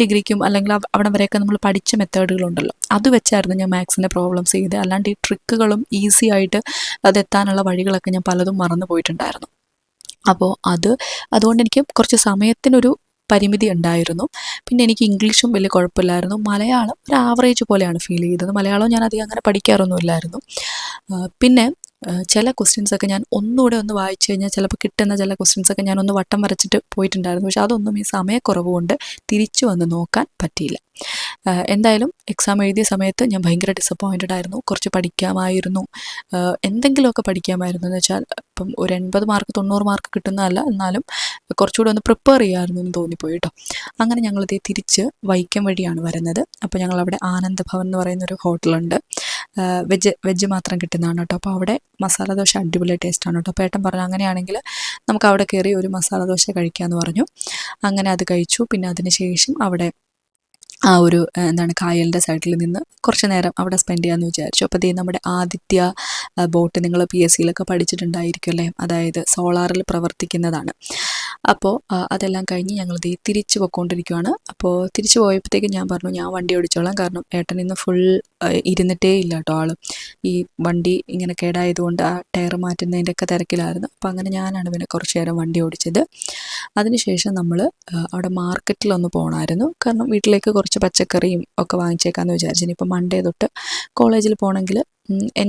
ഡിഗ്രിക്കും അല്ലെങ്കിൽ അവിടം വരെയൊക്കെ നമ്മൾ പഠിച്ച മെത്തേഡുകളുണ്ടല്ലോ അത് വെച്ചായിരുന്നു ഞാൻ മാത്സിന്റെ പ്രോബ്ലംസ് ചെയ്ത് അല്ലാണ്ട് ഈ ട്രിക്കുകളും ഈസി ആയിട്ട് അതെത്താനുള്ള വഴികളൊക്കെ ഞാൻ പലതും മറന്നു പോയിട്ടുണ്ടായിരുന്നു. അപ്പോൾ അത് അതുകൊണ്ട് എനിക്ക് കുറച്ച് സമയത്തിനൊരു പരിമിതി ഉണ്ടായിരുന്നു. പിന്നെ എനിക്ക് ഇംഗ്ലീഷും വലിയ കുഴപ്പമില്ലായിരുന്നു. മലയാളം ഒരു ആവറേജ് പോലെയാണ് ഫീൽ ചെയ്തത്. മലയാളം ഞാൻ അധികം അങ്ങനെ പഠിക്കാറൊന്നുമില്ലായിരുന്നു പിന്നെ ചില ക്വസ്റ്റ്യൻസൊക്കെ ഞാൻ ഒന്നുകൂടെ ഒന്ന് വായിച്ചു കഴിഞ്ഞാൽ ചിലപ്പോൾ കിട്ടുന്ന ചില ക്വസ്റ്റ്യൻസൊക്കെ ഞാൻ ഒന്ന് വട്ടം വരച്ചിട്ട് പോയിട്ടുണ്ടായിരുന്നു. പക്ഷെ അതൊന്നും ഈ സമയക്കുറവ് കൊണ്ട് തിരിച്ചു വന്ന് നോക്കാൻ പറ്റിയില്ല. എന്തായാലും എക്സാം എഴുതിയ സമയത്ത് ഞാൻ ഭയങ്കര ഡിസപ്പോയിന്റഡ് ആയിരുന്നു. കുറച്ച് പഠിക്കാമായിരുന്നു. എന്തെങ്കിലുമൊക്കെ പഠിക്കാമായിരുന്നു എന്ന് വെച്ചാൽ ഇപ്പം ഒരു എൺപത് മാർക്ക് തൊണ്ണൂറ് മാർക്ക് കിട്ടുന്നതല്ല. എന്നാലും കുറച്ചുകൂടെ ഒന്ന് പ്രിപ്പയർ ചെയ്യാമായിരുന്നു എന്ന് തോന്നിപ്പോയി കേട്ടോ. അങ്ങനെ ഞങ്ങളിതേ തിരിച്ച് വൈക്കം വഴിയാണ് വരുന്നത്. അപ്പോൾ ഞങ്ങളവിടെ ആനന്ദ ഭവൻ എന്ന് പറയുന്നൊരു ഹോട്ടലുണ്ട്. വെജ് വെജ് മാത്രം കിട്ടുന്നതാണ് കേട്ടോ. അപ്പോൾ അവിടെ മസാല ദോശ അടിപൊളി ടേസ്റ്റാണ് കേട്ടോ. അപ്പോൾ ഏട്ടൻ പറഞ്ഞു അങ്ങനെയാണെങ്കിൽ നമുക്ക് അവിടെ കയറി ഒരു മസാല ദോശ കഴിക്കാമെന്ന് പറഞ്ഞു. അങ്ങനെ അത് കഴിച്ചു. പിന്നെ അതിന് ശേഷം അവിടെ ആ ഒരു എന്താണ് കായലിന്റെ സൈഡിൽ നിന്ന് കുറച്ച് നേരം അവിടെ സ്പെൻഡ് ചെയ്യാമെന്ന് വിചാരിച്ചു. അപ്പോൾ ദേ നമ്മുടെ ആദിത്യ ബോട്ട് നിങ്ങൾ പി എസ് സിയിലൊക്കെ പഠിച്ചിട്ടുണ്ടായിരിക്കും അല്ലേ? അതായത് സോളാറിൽ പ്രവർത്തിക്കുന്നതാണ്. അപ്പോൾ അതെല്ലാം കഴിഞ്ഞ് ഞങ്ങൾ ദേ തിരിച്ചു പോയിക്കൊണ്ടിരിക്കുകയാണ് അപ്പോൾ തിരിച്ചു പോയപ്പോഴത്തേക്കും ഞാൻ പറഞ്ഞു ഞാൻ വണ്ടി ഓടിച്ചോളാം. കാരണം ഏട്ടൻ ഇന്ന് ഫുൾ ഇരുന്നിട്ടേ ഇല്ല കേട്ടോ ആൾ ഈ വണ്ടി ഇങ്ങനെ കേടായതുകൊണ്ട് ആ ടയർ മാറ്റുന്നതിന്റെ ഒക്കെ തിരക്കിലായിരുന്നു. അപ്പോൾ അങ്ങനെ ഞാനാണ് പിന്നെ കുറച്ച് നേരം വണ്ടി ഓടിച്ചത്. അതിനുശേഷം നമ്മൾ അവിടെ മാർക്കറ്റിലൊന്ന് പോകണമായിരുന്നു കാരണം വീട്ടിലേക്ക് കുറച്ച് പച്ചക്കറിയും ഒക്കെ വാങ്ങിച്ചേക്കാമെന്ന് വിചാരിച്ചു ഇനിയിപ്പോൾ മൺഡേ തൊട്ട് കോളേജിൽ പോകണമെങ്കിൽ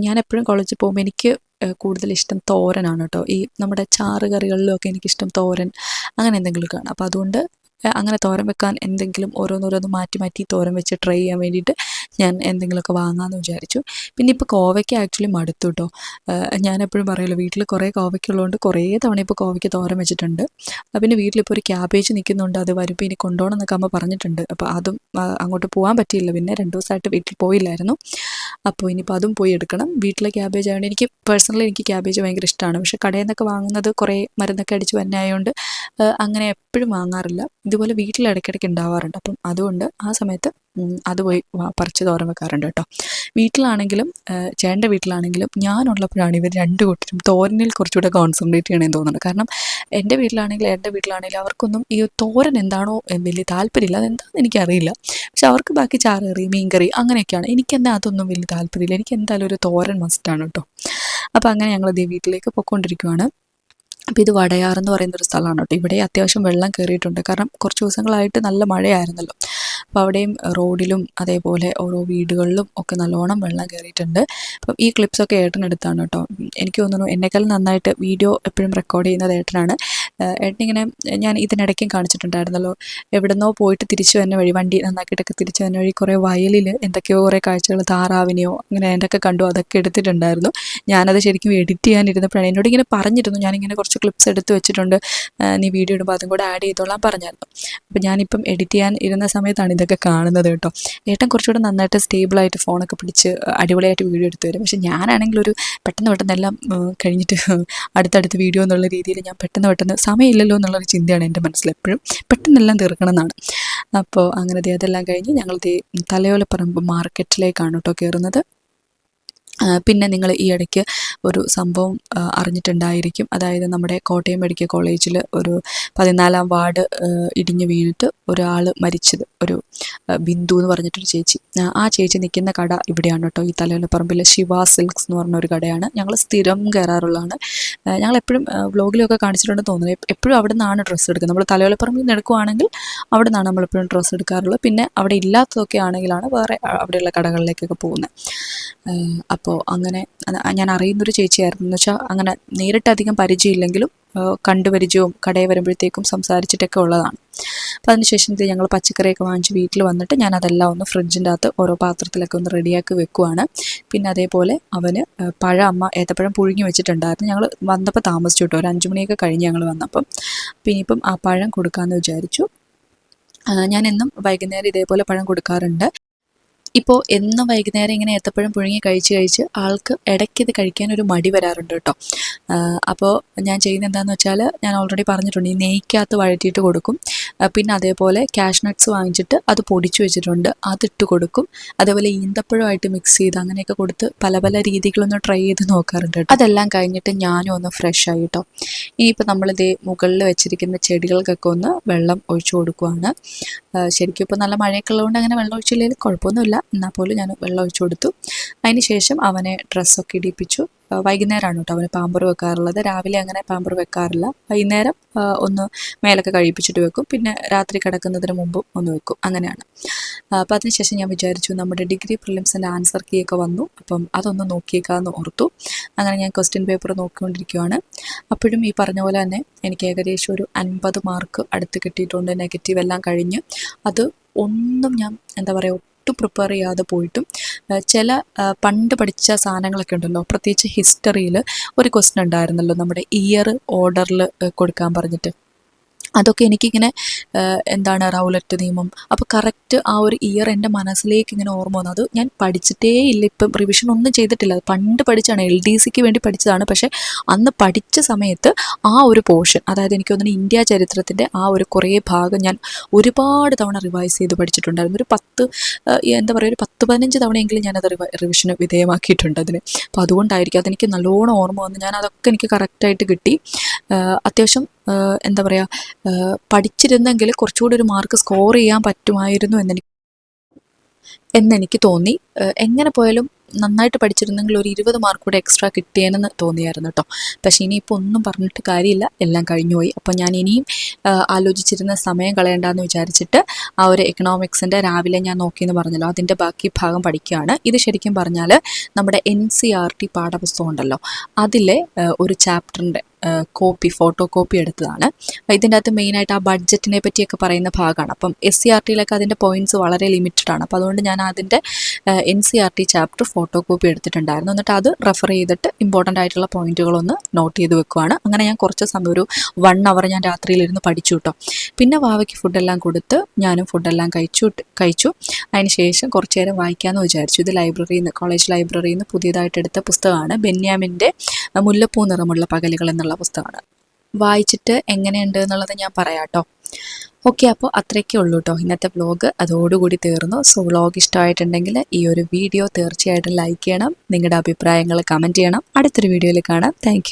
ഞാൻ എപ്പോഴും കോളേജിൽ പോകുമ്പോൾ എനിക്ക് കൂടുതൽ ഇഷ്ടം തോരനാണ് കേട്ടോ ഈ നമ്മുടെ ചാറ് കറികളിലൊക്കെ എനിക്കിഷ്ടം തോരൻ അങ്ങനെ എന്തെങ്കിലും എന്തെങ്കിലുമൊക്കെയാണ് അപ്പോൾ അതുകൊണ്ട് അങ്ങനെ തോരൻ വെക്കാൻ എന്തെങ്കിലും ഓരോന്നോരോന്ന് മാറ്റി മാറ്റി തോരൻ വെച്ച് ട്രൈ ചെയ്യാൻ വേണ്ടിയിട്ട് ഞാൻ എന്തെങ്കിലുമൊക്കെ വാങ്ങാമെന്ന് വിചാരിച്ചു. പിന്നെ ഇപ്പോൾ കോവയ്ക്ക് ആക്ച്വലി മടുത്തു കേട്ടോ ഞാൻ എപ്പോഴും പറയുമല്ലോ വീട്ടിൽ കുറേ കോവയ്ക്ക ഉള്ളതുകൊണ്ട് കുറേ തവണ ഇപ്പോൾ കോവയ്ക്ക് തോരൻ വെച്ചിട്ടുണ്ട്. പിന്നെ വീട്ടിലിപ്പോൾ ഒരു ക്യാബേജ് നിൽക്കുന്നുണ്ട് അത് വരുമ്പോൾ ഇനി കൊണ്ടുപോകണം എന്നൊക്കെ അമ്മ പറഞ്ഞിട്ടുണ്ട്. അപ്പോൾ അതും അങ്ങോട്ട് പോകാൻ പറ്റിയില്ല. പിന്നെ രണ്ട് ദിവസമായിട്ട് വീട്ടിൽ പോയില്ലായിരുന്നു. അപ്പോൾ ഇനിയിപ്പോൾ അതും പോയി എടുക്കണം. വീട്ടിലെ ക്യാബേജ് ആയതുകൊണ്ട് എനിക്ക് പേഴ്സണലി എനിക്ക് ക്യാബേജ് ഭയങ്കര ഇഷ്ടമാണ് പക്ഷേ കടയിൽ നിന്നൊക്കെ വാങ്ങുന്നത് കുറേ മരുന്നൊക്കെ അടിച്ച് വന്നായതുകൊണ്ട് അങ്ങനെ എപ്പോഴും വാങ്ങാറില്ല. ഇതുപോലെ വീട്ടിൽ ഇടയ്ക്കിടയ്ക്ക് ഉണ്ടാവാറുണ്ട്. അപ്പം അതുകൊണ്ട് ആ സമയത്ത് അത് പോയി പറിച്ച് തോരൻ വെക്കാറുണ്ട് കേട്ടോ. വീട്ടിലാണെങ്കിലും ചേട്ടന്റെ വീട്ടിലാണെങ്കിലും ഞാനുള്ളപ്പോഴാണ് ഇവർ രണ്ട് കൂട്ടരും തോരനിൽ കുറച്ചുകൂടെ കോൺസെൻട്രേറ്റ് ചെയ്യണമെന്ന് തോന്നുന്നുണ്ട് കാരണം എന്റെ വീട്ടിലാണെങ്കിലും എന്റെ വീട്ടിലാണെങ്കിലും അവർക്കൊന്നും ഈ തോരൻ എന്താണോ വലിയ താല്പര്യമില്ല. അതെന്താണെന്ന് എനിക്കറിയില്ല. പക്ഷെ അവർക്ക് ബാക്കി ചാറുകറി മീൻകറി മീൻ കറി അങ്ങനെയൊക്കെയാണ്. എനിക്കെന്താ അതൊന്നും വലിയ താല്പര്യമില്ല. എനിക്ക് എന്തായാലും ഒരു തോരൻ മസ്റ്റാണ് കേട്ടോ. അപ്പോൾ അങ്ങനെ ഞങ്ങൾ ദേ വീട്ടിലേക്ക് പൊയ്ക്കൊണ്ടിരിക്കുവാണ്. അപ്പോൾ ഇത് വടയാർ എന്ന് പറയുന്ന ഒരു സ്ഥലമാണ് കേട്ടോ. ഇവിടെ അത്യാവശ്യം വെള്ളം കയറിയിട്ടുണ്ട്. കാരണം കുറച്ച് ദിവസങ്ങളായിട്ട് നല്ല മഴയായിരുന്നല്ലോ. അപ്പോൾ അവിടെയും റോഡിലും അതേപോലെ ഓരോ വീടുകളിലും ഒക്കെ നല്ലോണം വെള്ളം കയറിയിട്ടുണ്ട് അപ്പം ഈ ക്ലിപ്സൊക്കെ ഏട്ടനെടുത്താണ് കേട്ടോ. എനിക്ക് തോന്നുന്നു എന്നെക്കാളും നന്നായിട്ട് വീഡിയോ എപ്പോഴും റെക്കോർഡ് ചെയ്യുന്നത് ഏട്ടനാണ്. ഏട്ടനിങ്ങനെ ഞാൻ ഇതിനിടയ്ക്കും കാണിച്ചിട്ടുണ്ടായിരുന്നല്ലോ. എവിടുന്നോ പോയിട്ട് തിരിച്ചു വരുന്ന വഴി വണ്ടി നന്നാക്കിയിട്ടൊക്കെ തിരിച്ചു വരുന്ന വഴി കുറേ വയലിൽ എന്തൊക്കെയോ കുറേ കാഴ്ചകൾ താറാവിനെയോ അങ്ങനെ എന്തൊക്കെ കണ്ടു അതൊക്കെ എടുത്തിട്ടുണ്ടായിരുന്നു. ഞാനത് ശരിക്കും എഡിറ്റ് ചെയ്യാനിരുന്നപ്പോഴാണ് എന്നോട് ഇങ്ങനെ പറഞ്ഞിരുന്നു. ഞാനിങ്ങനെ കുറച്ച് ക്ലിപ്സ് എടുത്ത് വെച്ചിട്ടുണ്ട്. നീ വീഡിയോ ഇടുമ്പോൾ അതും കൂടെ ആഡ് ചെയ്തോളാം പറഞ്ഞായിരുന്നു. അപ്പോൾ ഞാനിപ്പം എഡിറ്റ് ചെയ്യാൻ ഇരുന്ന സമയത്താണ് ഇതൊക്കെ കാണുന്നത് കേട്ടോ. ഏട്ടൻ കുറച്ചുകൂടെ നന്നായിട്ട് സ്റ്റേബിളായിട്ട് ഫോണൊക്കെ പിടിച്ച് അടിപൊളിയായിട്ട് വീഡിയോ എടുത്തു തരും. പക്ഷേ ഞാനാണെങ്കിൽ ഒരു പെട്ടെന്ന് പെട്ടെന്ന് എല്ലാം കഴിഞ്ഞിട്ട് അടുത്തടുത്ത് വീഡിയോ എന്നുള്ള രീതിയിൽ ഞാൻ പെട്ടെന്ന് പെട്ടെന്ന് സമയമില്ലല്ലോ എന്നുള്ളൊരു ചിന്തയാണ് എന്റെ മനസ്സിൽ എപ്പോഴും. പെട്ടെന്നെല്ലാം തീർക്കണം എന്നാണ് അപ്പോൾ അങ്ങനെ അതെല്ലാം കഴിഞ്ഞ് ഞങ്ങൾ തലയോലപ്പറമ്പ് മാർക്കറ്റിലേക്കാണ് കേട്ടോ കയറുന്നത്. പിന്നെ നിങ്ങൾ ഈ ഇടയ്ക്ക് ഒരു സംഭവം അറിഞ്ഞിട്ടുണ്ടായിരിക്കും. അതായത് നമ്മുടെ കോട്ടയം മെഡിക്കൽ കോളേജിൽ ഒരു പതിനാലാം വാർഡ് ഇടിഞ്ഞു വീണിട്ട് ഒരാൾ മരിച്ചത്. ഒരു ബിന്ദു എന്ന് പറഞ്ഞിട്ടൊരു ചേച്ചി. ആ, ചേച്ചി നിൽക്കുന്ന കട ഇവിടെയാണ് കേട്ടോ. ഈ തലയോലപ്പറമ്പിലെ ശിവ സിൽക്സ് എന്ന് പറഞ്ഞ ഒരു കടയാണ്. ഞങ്ങൾ സ്ഥിരം കയറാറുള്ളതാണ്. ഞങ്ങൾ എപ്പോഴും വ്ലോഗിലൊക്കെ കാണിച്ചിട്ടുണ്ടെന്ന് തോന്നുന്നു. എപ്പോഴും അവിടെ നിന്നാണ് ഡ്രസ്സ് എടുക്കുന്നത്. നമ്മൾ തലയോലപ്പറമ്പിൽ നിന്ന് എടുക്കുവാണെങ്കിൽ അവിടെ നിന്നാണ് നമ്മളെപ്പോഴും ഡ്രസ്സ് എടുക്കാറുള്ളത്. പിന്നെ അവിടെ ഇല്ലാത്തതൊക്കെ ആണെങ്കിലാണ് വേറെ അവിടെയുള്ള കടകളിലേക്കൊക്കെ പോകുന്നത്. അപ്പോൾ അങ്ങനെ അത് ഞാൻ അറിയുന്നൊരു ചേച്ചിയായിരുന്നു. എന്ന് വെച്ചാൽ അങ്ങനെ നേരിട്ട് അധികം പരിചയമില്ലെങ്കിലും കണ്ടുപരിചയവും കടയിൽ വരുമ്പോഴത്തേക്കും സംസാരിച്ചിട്ടൊക്കെ ഉള്ളതാണ്. അപ്പോൾ അതിനുശേഷം ഞങ്ങൾ പച്ചക്കറിയൊക്കെ വാങ്ങിച്ച് വീട്ടിൽ വന്നിട്ട് ഞാൻ അതെല്ലാം ഒന്ന് ഫ്രിഡ്ജിന്റെ അകത്ത് ഓരോ പാത്രത്തിലൊക്കെ ഒന്ന് റെഡിയാക്കി വെക്കുവാണ്. പിന്നെ അതേപോലെ അവന് പഴ അമ്മ ഏത്തപ്പഴം പുഴുങ്ങി വെച്ചിട്ടുണ്ടായിരുന്നു. ഞങ്ങൾ വന്നപ്പോൾ താമസിച്ചു കേട്ടോ. ഒരു അഞ്ച് മണിയൊക്കെ കഴിഞ്ഞ് ഞങ്ങൾ വന്നപ്പം. പിന്നെ ഇപ്പം ആ പഴം കൊടുക്കാമെന്ന് വിചാരിച്ചു. ഞാൻ എന്നും വൈകുന്നേരം ഇതേപോലെ പഴം കൊടുക്കാറുണ്ട്. ഇപ്പോൾ എന്നും വൈകുന്നേരം ഇങ്ങനെ ഏത്തപ്പഴം പുഴുങ്ങി കഴിച്ച് കഴിച്ച് ആൾക്ക് ഇടയ്ക്ക് ഇത് കഴിക്കാൻ ഒരു മടി വരാറുണ്ട് കേട്ടോ. അപ്പോൾ ഞാൻ ചെയ്യുന്ന എന്താണെന്ന് വെച്ചാൽ ഞാൻ ഓൾറെഡി പറഞ്ഞിട്ടുണ്ട് ഈ നെയ്ക്കകത്ത് വഴറ്റിയിട്ട് കൊടുക്കും. പിന്നെ അതേപോലെ ക്യാഷ് നട്ട്സ് വാങ്ങിച്ചിട്ട് അത് പൊടിച്ചു വെച്ചിട്ടുണ്ട് അതിട്ട് കൊടുക്കും. അതേപോലെ ഈന്തപ്പഴമായിട്ട് മിക്സ് ചെയ്ത് അങ്ങനെയൊക്കെ കൊടുത്ത് പല പല രീതികളൊന്ന് ട്രൈ ചെയ്ത് നോക്കാറുണ്ട് കേട്ടോ. അതെല്ലാം കഴിഞ്ഞിട്ട് ഞാനും ഒന്ന് ഫ്രഷ് ആയി കേട്ടോ. ഇനിയിപ്പോൾ നമ്മളിതേ മുകളിൽ വെച്ചിരിക്കുന്ന ചെടികൾക്കൊക്കെ ഒന്ന് വെള്ളം ഒഴിച്ചു കൊടുക്കുവാണ്. ശരിക്കും ഇപ്പോൾ നല്ല മഴയൊക്കെ ഉള്ളതുകൊണ്ട് അങ്ങനെ വെള്ളം ഒഴിച്ചില്ലെങ്കിൽ കുഴപ്പമൊന്നുമില്ല. എന്നാൽ പോലും ഞാൻ വെള്ളം ഒഴിച്ചു കൊടുത്തു. അതിന് ശേഷം അവനെ ഡ്രസ്സൊക്കെ ഇടിപ്പിച്ചു. വൈകുന്നേരമാണ് കേട്ടോ അവന് പാമ്പർ വെക്കാറുള്ളത്. രാവിലെ അങ്ങനെ പാമ്പർ വെക്കാറില്ല. വൈകുന്നേരം ഒന്ന് മേലൊക്കെ കഴിപ്പിച്ചിട്ട് വെക്കും. പിന്നെ രാത്രി കിടക്കുന്നതിന് മുമ്പും ഒന്ന് വെക്കും. അങ്ങനെയാണ്. അപ്പോൾ അതിനുശേഷം ഞാൻ വിചാരിച്ചു നമ്മുടെ ഡിഗ്രി പ്രിലിംസിന്റെ ആൻസർ കീ ഒക്കെ വന്നു. അപ്പം അതൊന്ന് നോക്കിയേക്കാന്ന് ഓർത്തു. അങ്ങനെ ഞാൻ ക്വസ്റ്റ്യൻ പേപ്പർ നോക്കിക്കൊണ്ടിരിക്കുകയാണ് അപ്പോഴും ഈ പറഞ്ഞ പോലെ തന്നെ എനിക്ക് ഏകദേശം ഒരു അൻപത് മാർക്ക് അടുത്ത് കിട്ടിയിട്ടുണ്ട്. നെഗറ്റീവ് എല്ലാം കഴിഞ്ഞ്. അത് ഒന്നും ഞാൻ എന്താ പറയുക ഒട്ടും പ്രിപ്പയർ ചെയ്യാതെ പോയിട്ടും ചില പണ്ട് പഠിച്ച സാധനങ്ങളൊക്കെ ഉണ്ടല്ലോ പ്രത്യേകിച്ച് ഹിസ്റ്ററിയിൽ ഒരു ക്വസ്റ്റൻ ഉണ്ടായിരുന്നല്ലോ നമ്മുടെ ഇയർ ഓർഡറിൽ കൊടുക്കാൻ പറഞ്ഞിട്ട്. അതൊക്കെ എനിക്കിങ്ങനെ എന്താണ് റൗലറ്റ് നിയമം. അപ്പോൾ കറക്റ്റ് ആ ഒരു ഇയർ എന്റെ മനസ്സിലേക്ക് ഇങ്ങനെ ഓർമ്മ വന്നു. അത് ഞാൻ പഠിച്ചിട്ടേ ഇല്ല. ഇപ്പം റിവിഷൻ ഒന്നും ചെയ്തിട്ടില്ല. അത് പണ്ട് പഠിച്ചാണ് എൽ ഡി സിക്ക് വേണ്ടി പഠിച്ചതാണ്. പക്ഷേ അന്ന് പഠിച്ച സമയത്ത് ആ ഒരു പോർഷൻ അതായത് എനിക്ക് തോന്നുന്നു ഇന്ത്യ ചരിത്രത്തിന്റെ ആ ഒരു കുറേ ഭാഗം ഞാൻ ഒരുപാട് തവണ റിവൈസ് ചെയ്ത് പഠിച്ചിട്ടുണ്ടായിരുന്നു. ഒരു പത്ത് എന്താ പറയുക ഒരു പത്ത് പതിനഞ്ച് തവണയെങ്കിലും ഞാനത് റിവ റിവിഷന് വിധേയമാക്കിയിട്ടുണ്ട് അതിന്. അപ്പോൾ അതുകൊണ്ടായിരിക്കും അതെനിക്ക് നല്ലോണം ഓർമ്മ വന്ന്. ഞാൻ അതൊക്കെ എനിക്ക് കറക്റ്റായിട്ട് കിട്ടി. അത്യാവശ്യം എന്താ പറയുക പഠിച്ചിരുന്നെങ്കിൽ കുറച്ചുകൂടി ഒരു മാർക്ക് സ്കോർ ചെയ്യാൻ പറ്റുമായിരുന്നു എന്നെനിക്ക് എന്നെനിക്ക് തോന്നി. എങ്ങനെ പോയാലും നന്നായിട്ട് പഠിച്ചിരുന്നെങ്കിൽ ഒരു ഇരുപത് മാർക്ക് കൂടെ എക്സ്ട്രാ കിട്ടിയേനെന്ന് തോന്നിയായിരുന്നു കേട്ടോ. പക്ഷേ ഇനിയിപ്പോൾ ഒന്നും പറഞ്ഞിട്ട് കാര്യമില്ല. എല്ലാം കഴിഞ്ഞുപോയി അപ്പോൾ ഞാൻ ഇനിയും ആലോചിച്ചിരുന്ന സമയം കളയണ്ടെന്ന് വിചാരിച്ചിട്ട് ആ ഒരു എക്കണോമിക്സിന്റെ രാവിലെ ഞാൻ നോക്കിയെന്ന് പറഞ്ഞല്ലോ. അതിന്റെ ബാക്കി ഭാഗം പഠിക്കുകയാണ്. ഇത് ശരിക്കും പറഞ്ഞാൽ നമ്മുടെ എൻ സി ആർ ടി പാഠപുസ്തകം ഉണ്ടല്ലോ. അതിലെ ഒരു ചാപ്റ്ററിന്റെ കോപ്പി ഫോട്ടോ കോപ്പി എടുത്തതാണ്. ഇതിന്റെ അകത്ത് മെയിനായിട്ട് ആ ബഡ്ജറ്റിനെ പറ്റിയൊക്കെ പറയുന്ന ഭാഗമാണ്. അപ്പം എസ് സി ആർ ടിയിലൊക്കെ അതിന്റെ പോയിന്റ്സ് വളരെ ലിമിറ്റഡ് ആണ്. അപ്പോൾ അതുകൊണ്ട് ഞാൻ അതിന്റെ N C R T chapter photo copy എടുത്തിട്ടുണ്ടായിരുന്നു. എന്നിട്ട് അത് റെഫർ ചെയ്തിട്ട് ഇമ്പോർട്ടന്റ് ആയിട്ടുള്ള പോയിന്റുകളൊന്ന് നോട്ട് ചെയ്ത് വെക്കുവാണ്. അങ്ങനെ ഞാൻ കുറച്ച് സമയം ഒരു വൺ അവർ ഞാൻ രാത്രിയിലിരുന്ന് പഠിച്ചു കേട്ടോ. പിന്നെ വാവയ്ക്ക് ഫുഡെല്ലാം കൊടുത്ത് ഞാനും ഫുഡെല്ലാം കഴിച്ചു കഴിച്ചു. അതിന് ശേഷം കുറച്ച് നേരം വായിക്കാമെന്ന് വിചാരിച്ചു. ഇത് ലൈബ്രറിയിൽ നിന്ന് കോളേജ് ലൈബ്രറിയിൽ നിന്ന് പുതിയതായിട്ട് എടുത്ത പുസ്തകമാണ് ബെന്യാമിന്റെ മുല്ലപ്പൂ നിറമുള്ള പകലുകൾ എന്നുള്ള പുസ്തകമാണ്. വായിച്ചിട്ട് എങ്ങനെയുണ്ട് എന്നുള്ളത് ഞാൻ പറയാം കേട്ടോ ഓക്കെ അപ്പോൾ അത്രയ്ക്കേ ഉള്ളൂ കേട്ടോ ഇന്നത്തെ വ്ലോഗ് അതോടുകൂടി തീർന്നു. സോ വ്ലോഗ് ഇഷ്ടമായിട്ടുണ്ടെങ്കിൽ ഈ ഒരു വീഡിയോ തീർച്ചയായിട്ടും ലൈക്ക് ചെയ്യണം. നിങ്ങളുടെ അഭിപ്രായങ്ങൾ കമന്റ് ചെയ്യണം. അടുത്തൊരു വീഡിയോയിൽ കാണാം. താങ്ക്